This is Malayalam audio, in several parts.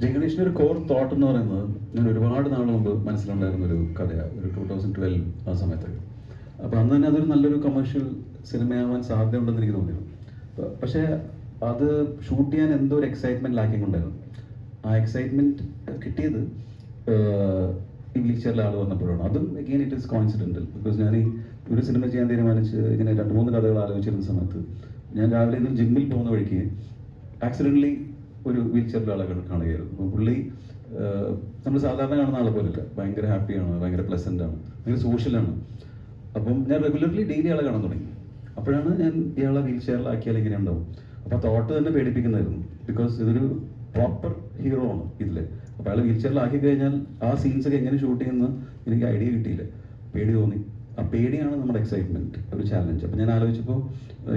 ജഗദീഷിന്റെ ഒരു കോർ തോട്ട് എന്ന് പറയുന്നത് ഞാൻ ഒരുപാട് നാൾ മുമ്പ് മനസ്സിലുണ്ടായിരുന്ന ഒരു കഥയാണ് ഒരു ടൂ തൗസൻഡ് ട്വൽവ് ആ സമയത്ത് അപ്പോൾ അന്ന് തന്നെ അതൊരു നല്ലൊരു കമേഴ്ഷ്യൽ സിനിമയാവാൻ സാധ്യതയുണ്ടെന്ന് എനിക്ക് തോന്നിയിരുന്നു പ- പക്ഷേ അത് ഷൂട്ട് ചെയ്യാൻ എന്തോ ഒരു എക്സൈറ്റ്മെന്റ് ലാക്കിംഗ് ഉണ്ടായിരുന്നു. ആ എക്സൈറ്റ്മെന്റ് കിട്ടിയത് ഈ വീൽ ചെയറിലെ ആൾ വന്നപ്പോഴാണ്. അതും again it is coincidental because ഞാൻ ഈ ഒരു സിനിമ ചെയ്യാൻ തീരുമാനിച്ച് ഇങ്ങനെ രണ്ട് മൂന്ന് കഥകൾ ആലോചിച്ചിരുന്ന സമയത്ത് ഞാൻ രാവിലെ ഇന്ന് ജിമ്മിൽ പോകുന്ന വഴിക്ക് ആക്സിഡന്റലി ഒരു വീൽ ചെയറിലെ ആളെ കാണ- കാണുകയായിരുന്നു. പുള്ളി നമ്മൾ സാധാരണ കാണുന്ന ആളെ പോലെയല്ല. ഭയങ്കര ഹാപ്പിയാണ് ഭയങ്കര പ്ലസന്റ് ആണ് ഭയങ്കര സോഷ്യലാണ് അപ്പം ഞാൻ റെഗുലർലി ഡെയിലി ആളെ കാണാൻ തുടങ്ങി. അപ്പോഴാണ് ഞാൻ ഇയാളെ വീൽ ചെയറിലാക്കിയാൽ ഇങ്ങനെ ഉണ്ടാവും അപ്പോൾ തോട്ട് തന്നെ പേടിപ്പിക്കുന്നതായിരുന്നു. ബിക്കോസ് ഇതൊരു പ്രോപ്പർ ഹീറോ ആണ് ഇതിൽ അപ്പോൾ അയാൾ വീൽ ചെയറിലാക്കി കഴിഞ്ഞാൽ ആ സീൻസ് ഒക്കെ എങ്ങനെ ഷൂട്ട് ചെയ്യുന്ന എനിക്ക് ഐഡിയ കിട്ടിയില്ല. പേടി തോന്നി. ആ പേടിയാണ് നമ്മുടെ എക്സൈറ്റ്മെന്റ് ഒരു ചാലഞ്ച് അപ്പം ഞാൻ ആലോചിച്ചപ്പോൾ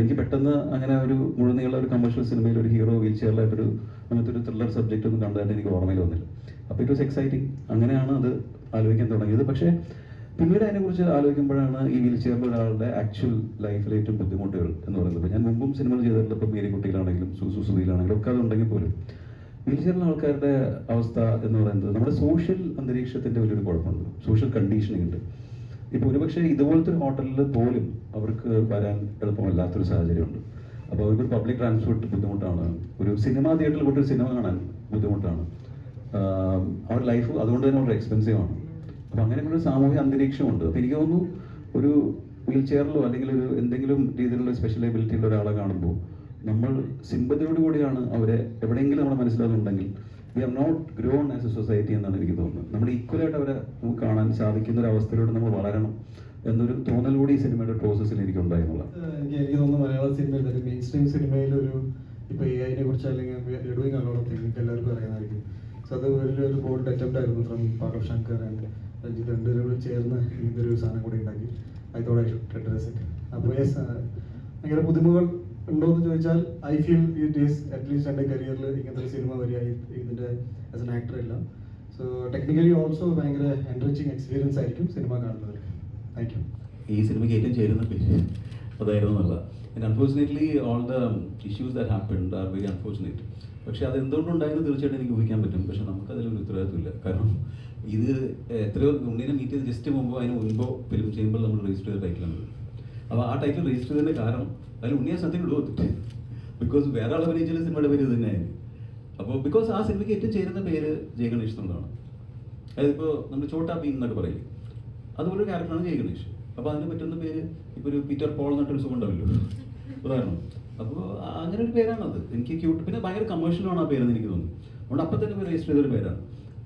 എനിക്ക് പെട്ടെന്ന് അങ്ങനെ ഒരു മുഴുനീള ഒരു കമേഴ്ഷ്യൽ സിനിമയിൽ ഒരു ഹീറോ വീൽ ചെയറിലായിട്ടൊരു അങ്ങനത്തെ ഒരു ത്രില്ലർ സബ്ജക്റ്റ് ഒന്നും കണ്ടതായിട്ട് എനിക്ക് ഓർമ്മയിൽ വന്നില്ല. അപ്പോൾ ഇറ്റ് വാസ് എക്സൈറ്റിംഗ് അങ്ങനെയാണ് അത് ആലോചിക്കാൻ തുടങ്ങിയത്. പക്ഷേ പിന്നീട് അതിനെക്കുറിച്ച് ആലോചിക്കുമ്പോഴാണ് ഈ വീൽ ചെയറിൽ ഒരാളുടെ ആക്ച്വൽ ലൈഫിലെ ഏറ്റവും ബുദ്ധിമുട്ടുകൾ എന്ന് പറയുന്നത്. ഞാൻ മുമ്പും സിനിമകൾ ചെയ്തിട്ടുള്ള ഇപ്പം മേരിക്കുട്ടിയിലാണെങ്കിലും സുസു സുധിയിലാണെങ്കിലും ഒക്കെ അതുണ്ടെങ്കിൽ പോലും. വീൽ ചെയറിലെ ആൾക്കാരുടെ അവസ്ഥ എന്ന് പറയുന്നത് നമ്മുടെ സോഷ്യൽ അന്തരീക്ഷത്തിന്റെ വലിയൊരു കുഴപ്പമുണ്ട്. സോഷ്യൽ കണ്ടീഷനിങ് ഉണ്ട്. ഇപ്പോൾ ഒരുപക്ഷെ ഇതുപോലത്തെ ഒരു ഹോട്ടലിൽ പോലും അവർക്ക് വരാൻ എളുപ്പമല്ലാത്തൊരു സാഹചര്യമുണ്ട്. അപ്പോൾ അവർക്ക് പബ്ലിക് ട്രാൻസ്പോർട്ട് ബുദ്ധിമുട്ടാണ്. ഒരു സിനിമാ തിയേറ്ററിൽ പോയിട്ട് ഒരു സിനിമ കാണാൻ ബുദ്ധിമുട്ടാണ്. അവരുടെ ലൈഫ് അതുകൊണ്ട് തന്നെ വളരെ എക്സ്പെൻസീവ് ആണ്. അപ്പോൾ അങ്ങനെ ഒരു സാമൂഹിക അന്തരീക്ഷമുണ്ട്. അപ്പോൾ എനിക്ക് തോന്നുന്നു ഒരു വീൽ ചെയറിലോ അല്ലെങ്കിൽ ഒരു എന്തെങ്കിലും രീതിയിലുള്ള സ്പെഷ്യൽ എബിലിറ്റി ഉള്ള ഒരാളെ കാണുമ്പോൾ നമ്മൾ സിമ്പതിയോടുകൂടിയാണ് അവരെ എവിടെയെങ്കിലും നമ്മുടെ മനസ്സിലാകുന്നുണ്ടെങ്കിൽ we are not grown as a society എന്നാണ് എനിക്ക് തോന്നുന്നത്. നമ്മൾ ഈക്വലായിട്ട് അവരെ നമുക്ക് കാണാൻ സാധിക്കുന്ന ഒരു അവസ്ഥയിലൂടെ നമ്മൾ വളരണം എന്നൊരു തോന്നൽ കൂടി ഈ സിനിമയുടെ പ്രോസസ്സിൽ എനിക്ക് ഉണ്ടായി എനിക്ക് തോന്നുന്നു മലയാള സിനിമയിൽ മെയിൻ സ്ട്രീം സിനിമയിൽ ഒരു ഇപ്പൊ എ ഐനെ കുറിച്ച് അല്ലെങ്കിൽ എല്ലാവർക്കും അറിയാനായിരിക്കും സോ അത് വലിയൊരു ബോൾഡ് അറ്റംപ്റ്റ് ആയിരുന്നു from off Shankar and Ranjith രണ്ടുപേരും കൂടി ചേർന്ന് ഒരു സാധനം കൂടി ഉണ്ടാക്കി. I thought I should address it അപ്പോൾ ഭയങ്കര ബുദ്ധിമുട്ടുകൾ ഉണ്ടോ എന്ന് ചോദിച്ചാൽ I feel it is at least എന്റെ കരിയറിൽ ഇങ്ങനത്തെ ഒരു സിനിമ വരിക ഇതിന്റെ ആസ് എൻ ആക്ടർ എല്ലാം. സോ ടെക്നിക്കലി ഓൾസോ ഭയങ്കര എൻറിച്ചിങ് എക്സ്പീരിയൻസ് ആയിരിക്കും സിനിമ കാണുന്നത് താങ്ക് യു ഈ സിനിമയ്ക്ക് ഏറ്റവും ചേരുന്ന പേര് അതായിരുന്നു നല്ല and unfortunately all the issues that happened are very unfortunate പക്ഷേ അത് എന്തുകൊണ്ടുണ്ടായിരുന്നു തീർച്ചയായിട്ടും എനിക്ക് ഊഹിക്കാൻ പറ്റും. പക്ഷേ നമുക്ക് അതിലൊരു ഉത്തരവാദിത്വമില്ല കാരണം ഇത് എത്രയോ ഉണ്ണീനെ മീറ്റ് ചെയ്ത് ജസ്റ്റ് മുമ്പോ അതിന് മുൻപോ ഫിലിം ചെയ്യുമ്പോൾ നമ്മൾ രജിസ്റ്റർ ചെയ്ത ടൈറ്റിലാണ് അപ്പോൾ ആ ടൈറ്റിൽ രജിസ്റ്റർ ചെയ്തതിന്റെ കാരണം അതിൽ ഉണ്ണിയെ സത്യം കൊടുത്തിട്ട് ബിക്കോസ് വേറെ ആൾ അഭിനയിച്ചാൽ സിനിമയുടെ പേര് ഇത് തന്നെയായിരുന്നു അപ്പോൾ ബിക്കോസ് ആ സിനിമയ്ക്ക് ഏറ്റവും ചേരുന്ന പേര് ജയ ഗണേഷ് എന്നുള്ളതാണ്. അതായത് ഇപ്പോൾ നമ്മൾ ചോട്ടാ ഭീം എന്നൊക്കെ പറയില്ലേ? അതുപോലെ ഒരു ക്യാരക്ടറാണ് ജയ ഗണേഷ് അപ്പോൾ അതിന് പറ്റുന്ന പേര് ഇപ്പോൾ ഒരു പീറ്റർ പോൾ എന്നിട്ടൊരു സുഖം ഉണ്ടാവില്ലോ ഉദാഹരണം. അപ്പോൾ അങ്ങനെ ഒരു പേരാണത്. എനിക്ക് ക്യൂട്ട് പിന്നെ ഭയങ്കര കമേഴ്ഷ്യലാണ് ആ പേരെന്ന് എനിക്ക് തോന്നുന്നു. അതുകൊണ്ട് അപ്പം തന്നെ രജിസ്റ്റർ ചെയ്തൊരു പേരാണ്.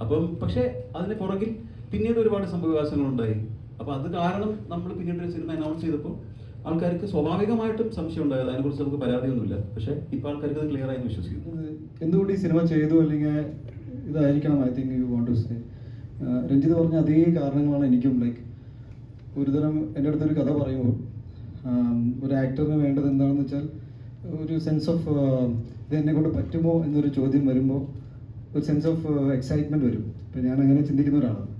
അപ്പം പക്ഷേ അതിന് പുറകിൽ പിന്നീട് ഒരുപാട് സംഭവവികാസങ്ങളുണ്ടായി. അപ്പോൾ അത് കാരണം നമ്മൾ പിന്നീട് ഒരു സിനിമ അനൗൺസ് ചെയ്തപ്പോൾ ആൾക്കാർക്ക് സ്വാഭാവികമായിട്ടും സംശയം ഉണ്ടായത്. അതിനെക്കുറിച്ച് നമുക്ക് പരാതിയൊന്നുമില്ല. പക്ഷേ ഇപ്പോൾ ആൾക്കാർക്ക് അത് ക്ലിയർ ആയി എന്ന് വിശ്വസിക്കുന്നു. എന്തുകൊണ്ട് ഈ സിനിമ ചെയ്തു അല്ലെങ്കിൽ ഇതായിരിക്കണം I think you want to say Ranjith പറഞ്ഞ അതേ കാരണങ്ങളാണ് എനിക്കും ലൈക്ക് ഒരുതരം എന്റെ അടുത്തൊരു കഥ പറയുമ്പോൾ ഒരു ആക്ടറിന് വേണ്ടത് എന്താണെന്ന് വെച്ചാൽ ഒരു സെൻസ് ഓഫ് ഇത് എന്നെ കൊണ്ട് പറ്റുമോ എന്നൊരു ചോദ്യം വരുമ്പോൾ ഒരു സെൻസ് ഓഫ് എക്സൈറ്റ്മെന്റ് വരും. ഇപ്പം ഞാൻ അങ്ങനെ ചിന്തിക്കുന്ന ഒരാളാണ്.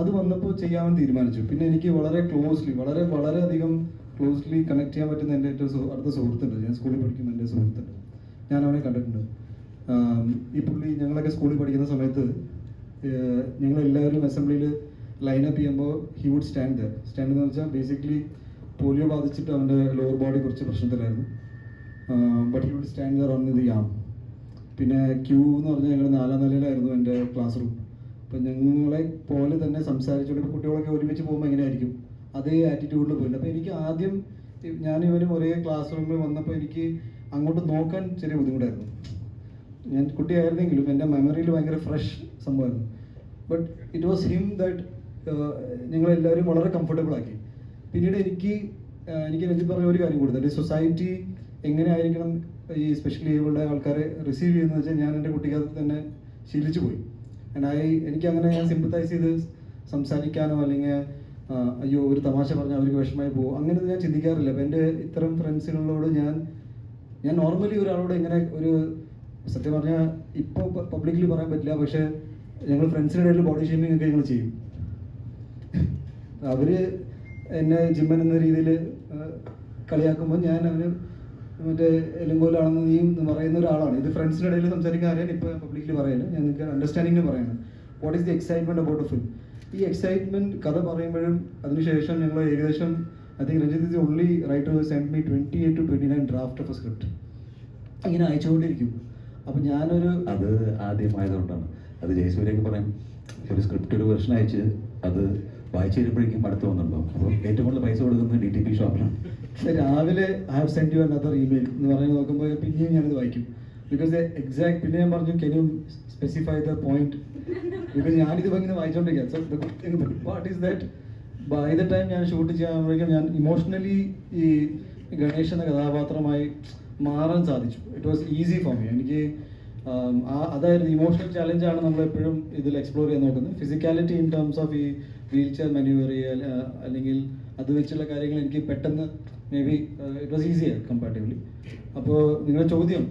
അത് വന്നപ്പോൾ ചെയ്യാമെന്ന് തീരുമാനിച്ചു. പിന്നെ എനിക്ക് വളരെ ക്ലോസ്ലി വളരെ വളരെ അധികം ക്ലോസ്ലി കണക്ട് ചെയ്യാൻ പറ്റുന്ന എന്റെ ഏറ്റവും അടുത്ത സുഹൃത്തുണ്ട്. ഞാൻ സ്കൂളിൽ പഠിക്കുന്ന എന്റെ സുഹൃത്തുണ്ട്. ഞാൻ അവനെ കണ്ടിട്ടുണ്ട് ഈ പുള്ളി ഞങ്ങളൊക്കെ സ്കൂളിൽ പഠിക്കുന്ന സമയത്ത് ഞങ്ങൾ എല്ലാവരും അസംബ്ലിയിൽ ലൈനപ്പ് ചെയ്യുമ്പോൾ he would stand there stand എന്ന് വെച്ചാൽ ബേസിക്കലി പോളിയോ ബാധിച്ചിട്ട് അവന്റെ ലോവർ ബോഡി കുറച്ച് പ്രശ്നത്തിലായിരുന്നു. But he would stand there on the um പിന്നെ ക്യൂ എന്ന് പറഞ്ഞാൽ ഞങ്ങൾ നാലാം നിലയിലായിരുന്നു എന്റെ ക്ലാസ് റൂം അപ്പം ഞങ്ങളെ പോലെ തന്നെ സംസാരിച്ചുകൊണ്ട് കുട്ടികളൊക്കെ ഒരുമിച്ച് പോകുമ്പോൾ എങ്ങനെയായിരിക്കും? അതേ ആറ്റിറ്റ്യൂഡിൽ പോയില്ല. അപ്പോൾ എനിക്ക് ആദ്യം ഞാൻ ഇവനും ഒരേ ക്ലാസ് റൂമിൽ വന്നപ്പോൾ എനിക്ക് അങ്ങോട്ട് നോക്കാൻ ചെറിയ ബുദ്ധിമുട്ടായിരുന്നു. ഞാൻ കുട്ടിയായിരുന്നെങ്കിലും എന്റെ മെമ്മറിയിൽ ഭയങ്കര ഫ്രഷ് സംഭവമായിരുന്നു. But it was him that ഞങ്ങളെല്ലാവരും വളരെ കംഫർട്ടബിൾ ആക്കി. പിന്നീട് എനിക്ക് എനിക്ക് രഞ്ജിത്ത് പറഞ്ഞ ഒരു കാര്യം കൂടുതൽ സൊസൈറ്റി എങ്ങനെ ആയിരിക്കണം ഈ സ്പെഷ്യലി ഏബിളുടെ ആൾക്കാരെ റിസീവ് ചെയ്യുന്നത് വെച്ചാൽ ഞാൻ എന്റെ കുട്ടിക്കാലത്ത് തന്നെ ശീലിച്ചു പോയി. ആൻഡ് ഐ എനിക്ക് അങ്ങനെ ഞാൻ സിമ്പത്തൈസ് ചെയ്ത് സംസാരിക്കാനോ അല്ലെങ്കിൽ അയ്യോ ഒരു തമാശ പറഞ്ഞാൽ അവർക്ക് വിഷമമായി പോകും. അങ്ങനെ ഞാൻ ചിന്തിക്കാറില്ല. അപ്പം എന്റെ ഇത്തരം ഫ്രണ്ട്സുകളോട് ഞാൻ ഞാൻ നോർമലി ഒരാളോട് എങ്ങനെ ഒരു സത്യം പറഞ്ഞാൽ ഇപ്പോൾ പബ്ലിക്കലി പറയാൻ പറ്റില്ല. പക്ഷേ ഞങ്ങൾ ഫ്രണ്ട്സിന്റെ ഇടയിൽ ബോഡി ഷേമിംഗ് ഒക്കെ ഞങ്ങൾ ചെയ്യും. അവർ എന്നെ ജിമ്മൻ എന്ന രീതിയിൽ കളിയാക്കുമ്പോൾ ഞാൻ അവന് മറ്റേ എലുമ്പോലാണെന്ന് നീ പറയുന്ന ഒരാളാണ്. ഇത് ഫ്രണ്ട്സിന്റെ ഇടയിൽ സംസാരിക്കാൻ അറിയാൻ ഇപ്പോൾ പബ്ലിക്കിൽ പറയില്ല ഞാൻ നിങ്ങൾക്ക് അണ്ടർസ്റ്റാൻഡിങ്ങിന് പറയുന്നത് what is the excitement about film ഈ എക്സൈറ്റ്മെന്റ് കഥ പറയുമ്പോഴും അതിനുശേഷം ഞങ്ങൾ ഏകദേശം I think Ranjith is only writer send me twenty eight to twenty nine draft of a script ഇങ്ങനെ അയച്ചുകൊണ്ടിരിക്കും. അപ്പം ഞാനൊരു അത് ആദ്യമായതുകൊണ്ടാണ്. അത് ജയസൂര്യൊക്കെ പറയും. ഒരു സ്ക്രിപ്റ്റ് ഒരു വെർഷൻ അയച്ച് അത് വായിച്ചു തരുമ്പോഴേക്കും അടുത്ത് വന്നിട്ടുണ്ടാവും. അപ്പോൾ ഏറ്റവും കൂടുതൽ പൈസ കൊടുക്കുന്നത് ഡി ടി പി ഷോപ്പിലാണ് രാവിലെ I have send you another email എന്ന് പറഞ്ഞ് നോക്കുമ്പോൾ പിന്നെയും ഞാനത് വായിക്കും. ബിക്കോസ് എക്സാക്ട് പിന്നെ ഞാൻ പറഞ്ഞു can you specify the point because ഞാനിത് ഇങ്ങനെ വായിച്ചുകൊണ്ടിരിക്കുക what is that by the time ഞാൻ ഷൂട്ട് ചെയ്യാൻ ഞാൻ ഇമോഷണലി ഈ ഗണേഷ് എന്ന കഥാപാത്രമായി മാറാൻ സാധിച്ചു. It was easy for me എനിക്ക് അതായത് ആ അതായിരുന്നു ഇമോഷണൽ ചാലഞ്ചാണ് നമ്മൾ എപ്പോഴും ഇതിൽ എക്സ്പ്ലോർ ചെയ്യാൻ നോക്കുന്നത്. ഫിസിക്കാലിറ്റി ഇൻ ടേംസ് ഓഫ് ഈ വീൽ ചെയർ മെനുവറി അല്ലെങ്കിൽ അത് വെച്ചുള്ള കാര്യങ്ങൾ എനിക്ക് പെട്ടെന്ന് maybe it was easier comparatively അപ്പോൾ നിങ്ങളുടെ ചോദ്യം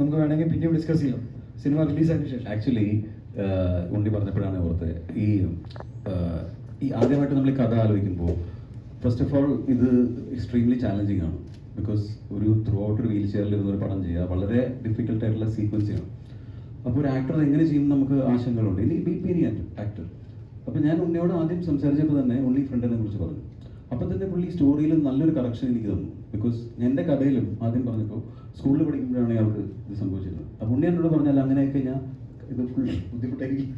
നമുക്ക് വേണമെങ്കിൽ പിന്നെയും ഡിസ്കസ് ചെയ്യാം. സിനിമ റിലീസ് ആയതിനു ശേഷം. ആക്ച്വലി ഉണ്ണി പറഞ്ഞപ്പോഴാണ് ഓർത്ത് ഈ ആഹ്, ഈ ആദ്യമായിട്ട് നമ്മൾ ഈ കഥ ആലോചിക്കുമ്പോൾ ഫസ്റ്റ് ഓഫ് ഓൾ ഇത് എക്സ്ട്രീംലി ചാലഞ്ചിങ് ആണ്. ബിക്കോസ് ഒരു ത്രൂ ഔട്ട് ഒരു വീൽ ചെയറിൽ ഇരുന്ന് ഒരു പടം ചെയ്യുക വളരെ ഡിഫിക്കൽട്ട് ആയിട്ടുള്ള സീക്വൻസ് ചെയ്യണം അപ്പോൾ ഒരു ആക്ടർ എങ്ങനെ ചെയ്യും നമുക്ക് ആശങ്കകളുണ്ട്. ഇനി ബി പി ആക്ടർ അപ്പോൾ ഞാൻ ഉണ്ണിയോട് ആദ്യം സംസാരിച്ചപ്പോൾ തന്നെ ഉണ്ണി ഫ്രണ്ടിനെ കുറിച്ച് പറഞ്ഞു. പുള്ളി സ്റ്റോറിയിൽ നല്ലൊരു കറക്ഷൻ എനിക്ക് തന്നു. ബിക്കോസ് എന്റെ കഥയിലും ആദ്യം പറഞ്ഞപ്പോൾ സ്കൂളിൽ പഠിക്കുമ്പോഴാണ് അയാൾക്ക് ഇത് സംഭവിച്ചിരുന്നത്. അപ്പോൾ ഉണ്ണി എന്നോട് പറഞ്ഞാൽ അങ്ങനെയൊക്കെ ഞാൻ ഇത് ഫുൾ ബുദ്ധിമുട്ടായിരിക്കും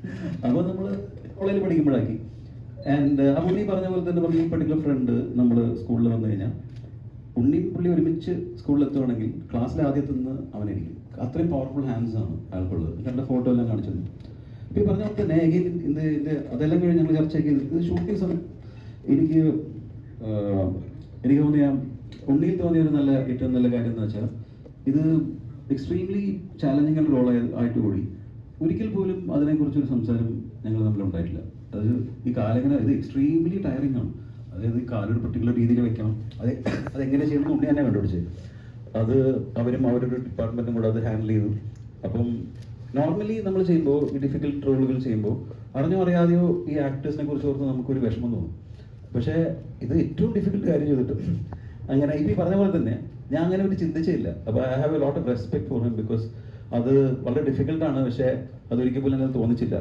അപ്പോൾ നമ്മൾ കോളേജിൽ പഠിക്കുമ്പോഴാക്കി. ആൻഡ് ആ ഉണ്ണി പറഞ്ഞ പോലെ തന്നെ പറഞ്ഞു ഈ പർട്ടിക്കുലർ ഫ്രണ്ട് നമ്മൾ സ്കൂളിൽ വന്നു കഴിഞ്ഞാൽ ഉണ്ണി പുള്ളി ഒരുമിച്ച് സ്കൂളിൽ എത്തുവാണെങ്കിൽ ക്ലാസ്സിൽ ആദ്യത്തെ നിന്ന് അവനായിരിക്കും അത്രയും പവർഫുൾ ഹാൻഡ്സ് ആണ് അയാൾക്കുള്ളത്. കണ്ട ഫോട്ടോ എല്ലാം കാണിച്ചു. ഇപ്പൊ ഈ പറഞ്ഞ പോലെ തന്നെ അതെല്ലാം കഴിഞ്ഞ് ഞങ്ങൾ ചർച്ച ചെയ്ത് ഇത് ഷൂട്ടിംഗ് സമയം എനിക്ക് എനിക്ക് തോന്നിയ ഉണ്ണിയിൽ തോന്നിയ ഒരു നല്ല ഏറ്റവും നല്ല കാര്യം എന്ന് വെച്ചാൽ ഇത് എക്സ്ട്രീംലി ചാലഞ്ചിങ് ആയിട്ടുള്ള റോൾ ആയിട്ട് കൂടി ഒരിക്കൽ പോലും അതിനെക്കുറിച്ചൊരു സംസാരം ഞങ്ങൾ തമ്മിൽ ഉണ്ടായിട്ടില്ല. അത് ഈ കാലങ്ങനെ ഇത് എക്സ്ട്രീംലി ടയറിങ് ആണ്. അതായത് ഈ കാലൊരു പെർട്ടിക്കുലർ രീതിയിൽ വെക്കണം. അത് അതെങ്ങനെ ചെയ്യണം ഉണ്ണി തന്നെ കണ്ടുപിടിച്ചത് അത് അവരും അവരുടെ ഡിപ്പാർട്ട്മെന്റും കൂടെ അത് ഹാൻഡിൽ ചെയ്തു. അപ്പം നോർമലി നമ്മൾ ചെയ്യുമ്പോൾ ഈ ഡിഫിക്കൽട്ട് റോളുകൾ ചെയ്യുമ്പോൾ അറിഞ്ഞോ അറിയാതെയോ ഈ ആക്ടേഴ്സിനെ കുറിച്ച് ഓർത്ത് നമുക്കൊരു വിഷമം തോന്നും. പക്ഷേ ഇത് ഏറ്റവും ഡിഫിക്കൽട്ട് കാര്യം ചെയ്തിട്ട് അങ്ങനെ ഇപ്പം ഈ പറഞ്ഞ പോലെ തന്നെ ഞാൻ അങ്ങനെ ഒരു ചിന്തിച്ചില്ല അപ്പോൾ I have a lot of respect for him because അത് വളരെ ഡിഫിക്കൽട്ടാണ് പക്ഷേ അതൊരിക്കൽ പോലും അങ്ങനെ തോന്നിച്ചില്ല.